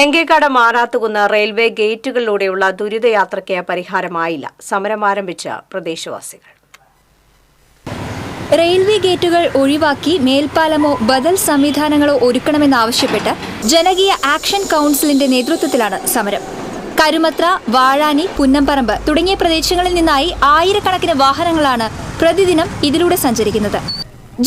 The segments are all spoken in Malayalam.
എങ്കേക്കാട് മാറാത്തുകുന്ന് റെയിൽവേ ഗേറ്റുകളിലൂടെയുള്ള ദുരിതയാത്രയ്ക്ക് പരിഹാരമായില്ല. സമരം ആരംഭിച്ച പ്രദേശവാസികൾ. റെയിൽവേ ഗേറ്റുകൾ ഒഴിവാക്കി മേൽപ്പാലമോ ബദൽ സംവിധാനങ്ങളോ ഒരുക്കണമെന്നാവശ്യപ്പെട്ട് ജനകീയ ആക്ഷൻ കൗൺസിലിന്റെ നേതൃത്വത്തിലാണ് സമരം. കരുമത്ര വാഴാനി പുന്നംപറമ്പ് തുടങ്ങിയ പ്രദേശങ്ങളിൽ നിന്നായി ആയിരക്കണക്കിന് വാഹനങ്ങളാണ് പ്രതിദിനം ഇതിലൂടെ സഞ്ചരിക്കുന്നത്.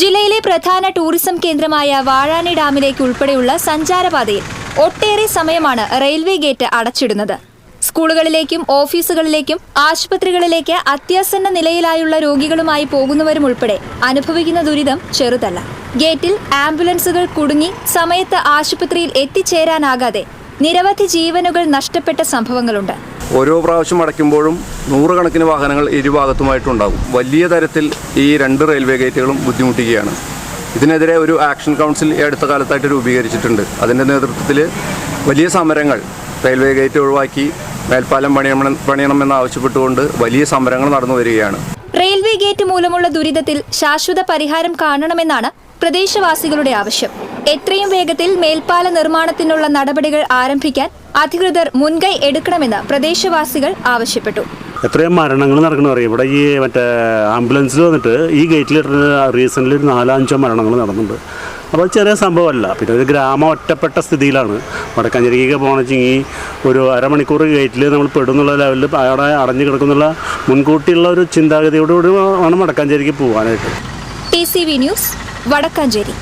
ജില്ലയിലെ പ്രധാന ടൂറിസം കേന്ദ്രമായ വാഴാനി ഡാമിലേക്ക് ഉൾപ്പെടെയുള്ള സഞ്ചാരപാതയിൽ ഒട്ടേറെ സമയമാണ് റെയിൽവേ ഗേറ്റ് അടച്ചിടുന്നത്. സ്കൂളുകളിലേക്കും ഓഫീസുകളിലേക്കും ആശുപത്രികളിലേക്ക് അത്യാസന്ന നിലയിലായുള്ള രോഗികളുമായി പോകുന്നവരും ഉൾപ്പെടെ അനുഭവിക്കുന്ന ദുരിതം ചെറുതല്ല. ഗേറ്റിൽ ആംബുലൻസുകൾ കുടുങ്ങി സമയത്ത് ആശുപത്രിയിൽ എത്തിച്ചേരാനാകാതെ നിരവധി ജീവനുകൾ നഷ്ടപ്പെട്ട സംഭവങ്ങളുണ്ട്. ഓരോ പ്രാവശ്യം അടയ്ക്കുമ്പോഴും നൂറുകണക്കിന് വാഹനങ്ങൾ ഇരുഭാഗത്തുമായിട്ടുണ്ടാകും. വലിയ തരത്തിൽ ഈ രണ്ട് റെയിൽവേ ഗേറ്റുകളും ബുദ്ധിമുട്ടിക്കുകയാണ്. ഇതിനെതിരെ ഒരു ആക്ഷൻ കൗൺസിൽ അടുത്ത കാലത്തായിട്ട് രൂപീകരിച്ചിട്ടുണ്ട്. അതിന്റെ നേതൃത്വത്തിൽ വലിയ സമരങ്ങൾ റെയിൽവേ ഗേറ്റ് ഒഴിവാക്കി മേൽപ്പാലം പണിയണം പണിയണമെന്ന് ആവശ്യപ്പെട്ടുകൊണ്ട് വലിയ സമരങ്ങൾ നടന്നു വരികയാണ്. റെയിൽവേ ഗേറ്റ് മൂലമുള്ള ദുരിതത്തിൽ ശാശ്വത പരിഹാരം കാണണമെന്നാണ് പ്രദേശവാസികളുടെ ആവശ്യം. എത്രയും വേഗത്തിൽ മേൽപ്പാല നിർമ്മാണത്തിനുള്ള നടപടികൾ ആരംഭിക്കാൻ അധികൃതർ മുൻകൈ എടുക്കണമെന്ന് പ്രദേശവാസികൾ ആവശ്യപ്പെട്ടു. എത്രയും മരണങ്ങൾ നടക്കണം അറിയാം ഇവിടെ ഈ മറ്റേ ആംബുലൻസിൽ വന്നിട്ട് ഈ ഗേറ്റിൽ റീസെന്റ്ലി ഒരു നാലഞ്ചോ മരണങ്ങൾ നടന്നുണ്ട് അപ്പോൾ ചെറിയ സംഭവമല്ല. പിന്നെ ഒരു ഗ്രാമം ഒറ്റപ്പെട്ട സ്ഥിതിയിലാണ്. വടക്കാഞ്ചേരിക്ക് പോകണമെങ്കിൽ ഒരു അരമണിക്കൂർ ഗേറ്റിൽ നമ്മൾ പെടുന്നുള്ള ലെവലിൽ അവിടെ അടഞ്ഞു കിടക്കുന്നുള്ള മുൻകൂട്ടിയുള്ള ഒരു ചിന്താഗതിയോടുകൂടി വേണം വടക്കാഞ്ചേരിക്ക് പോകാനായിട്ട്. T C V news Vadakkanchery.